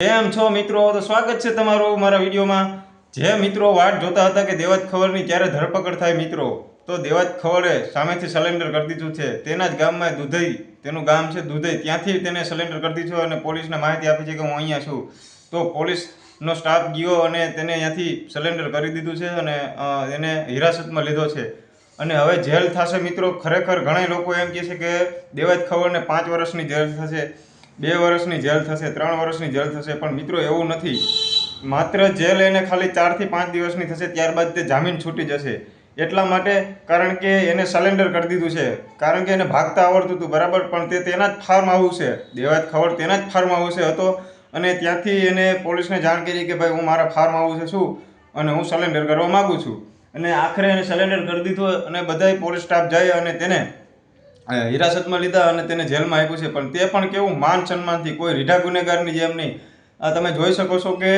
કેમ છો મિત્રો, તો સ્વાગત છે તમારું મારા વિડીયોમાં. જે મિત્રો વાટ જોતા હતા કે દેવત ખવરની ક્યારે ધરપકડ થાય મિત્રો, તો દેવત ખવરે સામેથી સરેન્ડર કરી દીધું છે. તેના જ ગામમાં દુધઈ, તેનું ગામ છે દુધઈ. ત્યાંથી તેને સરેન્ડર કરી દીધું અને પોલીસને માહિતી આપી છે કે હું અહીંયા છું. તો પોલીસનો સ્ટાફ ગયો અને તેને ત્યાંથી સરેન્ડર કરી દીધું છે અને એને હિરાસતમાં લીધો છે. અને હવે જેલ થશે મિત્રો. ખરેખર ઘણા લોકો એમ કહે છે કે દેવાજ ખવરને પાંચ વર્ષની જેલ થશે. બે વર્ષની જેલ થશે, ત્રણ વર્ષની જેલ થશે, પણ મિત્રો એવું નથી. માત્ર જેલ એને ખાલી ચારથી પાંચ દિવસની થશે, ત્યારબાદ તે જામીન છૂટી જશે. એટલા માટે કારણ કે એને સરેન્ડર કરી દીધું છે. કારણ કે એને ભાગતા આવડતું હતું, બરાબર? પણ તે તેના જ ફાર્મ હાઉસ છે. દેવાત ખવડ તેના જ ફાર્મ હાઉસે હતો. અને ત્યાંથી એને પોલીસને જાણ કરી કે ભાઈ, હું મારા ફાર્મ હાઉસે છું અને હું સરેન્ડર કરવા માગું છું. અને આખરે એને સરેન્ડર કરી દીધું અને બધાય પોલીસ સ્ટાફ જાય અને તેને હિરાસતમાં લીધા અને તેને જેલમાં આપ્યું છે. પણ તે પણ કેવું માન સન્માનથી કોઈ રીઢા ગુનેગારની જેમ નહીં. તમે જોઈ શકો છો કે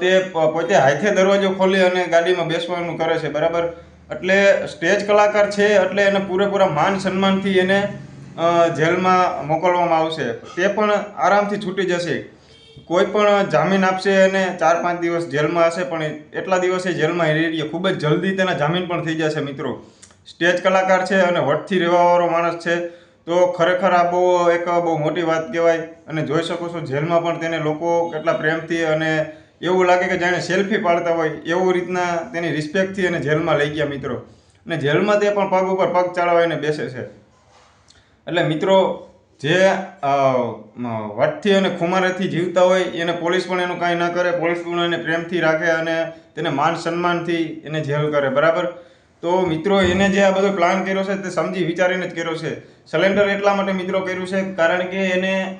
તે પોતે હાથે દરવાજો ખોલી અને ગાડીમાં બેસવાનું કરે છે, બરાબર? એટલે સ્ટેજ કલાકાર છે, એટલે એને પૂરેપૂરા માન સન્માનથી એને જેલમાં મોકલવામાં આવશે. તે પણ આરામથી છૂટી જશે. કોઈ પણ જામીન આપશે અને ચાર પાંચ દિવસ જેલમાં હશે, પણ એટલા દિવસે જેલમાં એ ખૂબ જ જલ્દી તેના જામીન પણ થઈ જશે, મિત્રો. સ્ટેજ કલાકાર છે અને વટથી રહેવાવાળો માણસ છે. તો ખરેખર આ બહુ એક બહુ મોટી વાત કહેવાય. અને જોઈ શકો છો, જેલમાં પણ તેને લોકો કેટલા પ્રેમથી અને એવું લાગે કે જાણે સેલ્ફી પાડતા હોય એવું રીતના તેની રિસ્પેક્ટથી એને જેલમાં લઈ ગયા મિત્રો. અને જેલમાં તે પણ પગ ઉપર પગ ચાળવાઈને બેસે છે. એટલે મિત્રો, જે વટથી અને ખુમારેથી જીવતા હોય, એને પોલીસ પણ એનું કાંઈ ના કરે. પોલીસ પણ એને પ્રેમથી રાખે અને તેને માન સન્માનથી એને જેલ કરે. બરાબર? તો મિત્રો એને જે આ બધો પ્લાન કર્યો છે તે સમજી વિચારીને જ કર્યો છે. સિલિન્ડર એટલા માટે મિત્રો કર્યું છે કારણ કે એને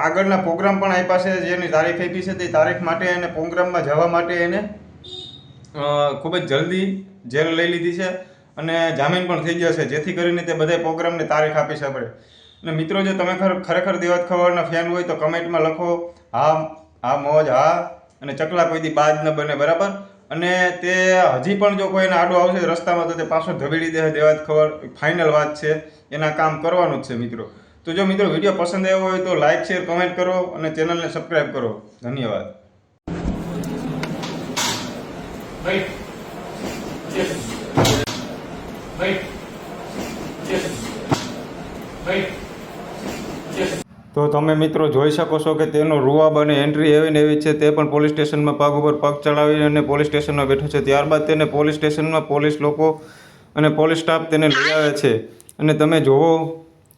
આગળના પ્રોગ્રામ પણ આપ્યા છે, જેની તારીખ આપી છે તે તારીખ માટે એને પ્રોગ્રામમાં જવા માટે એને ખૂબ જ જલ્દી જેલ લઈ લીધી છે અને જામીન પણ થઈ જશે જેથી કરીને તે બધા પ્રોગ્રામને તારીખ આપી શકે અને મિત્રો, જો તમે ખર- ખરેખર દેવત ખબરના ફેન હોય તો કમેન્ટમાં લખો, હા હા, મોજ, હા, અને ચકલા કોઈથી બાદ ન બને, બરાબર? અને તે હજી પણ જો કોઈને આડો આવશે રસ્તામાં, તો તે પાછો ધબેડી દે દેવાત ખબર ફાઇનલ વાત છે એના કામ કરવાનું જ છે, મિત્રો તો જો મિત્રો વીડિયો પસંદ આવ્યો હોય તો લાઇક શેર કમેન્ટ કરો અને ચેનલને સબસ્ક્રાઈબ કરો ધન્યવાદ Right. Yes. Yes. Wait. તો તમે મિત્રો જોઈ શકો છો કે તેનો રૂવાબ અને એન્ટ્રી એવી ને એવી છે, તે પણ પોલીસ સ્ટેશનમાં પગ ઉપર પગ ચડાવી અને પોલીસ સ્ટેશનમાં બેઠો છે. ત્યારબાદ તેને પોલીસ સ્ટેશનમાં પોલીસ લોકો અને પોલીસ સ્ટાફ તેને લઈ આવે છે. અને તમે જુઓ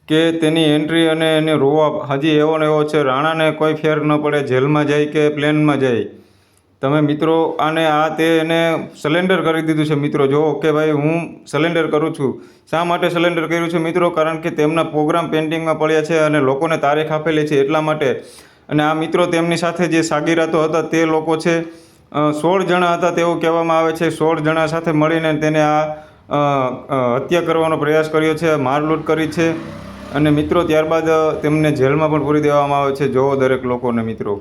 કે તેની એન્ટ્રી અને એને રૂવાબ હજી એવો ને એવો છે, રાણાને કોઈ ફેર ન પડે, જેલમાં જાય કે પ્લેનમાં જાય. તમે મિત્રો આને આ તે એને સલેન્ડર કરી દીધું છે મિત્રો. જો કે ભાઈ હું સલેન્ડર કરું છું. શા માટે સલેન્ડર કર્યું છે મિત્રો? કારણ કે તેમના પ્રોગ્રામ પેન્ટિંગમાં પડ્યા છે અને લોકોને તારીખ આપેલી છે એટલા માટે. અને આ મિત્રો તેમની સાથે જે સાગીરાતો હતા તે લોકો છે સોળ જણા હતા તેવું કહેવામાં આવે છે. સોળ જણા સાથે મળીને તેને આ હત્યા કરવાનો પ્રયાસ કર્યો છે, મારલૂટ કરી છે. અને મિત્રો ત્યારબાદ તેમને જેલમાં પણ પૂરી દેવામાં આવે છે. જોવો દરેક લોકોને મિત્રો.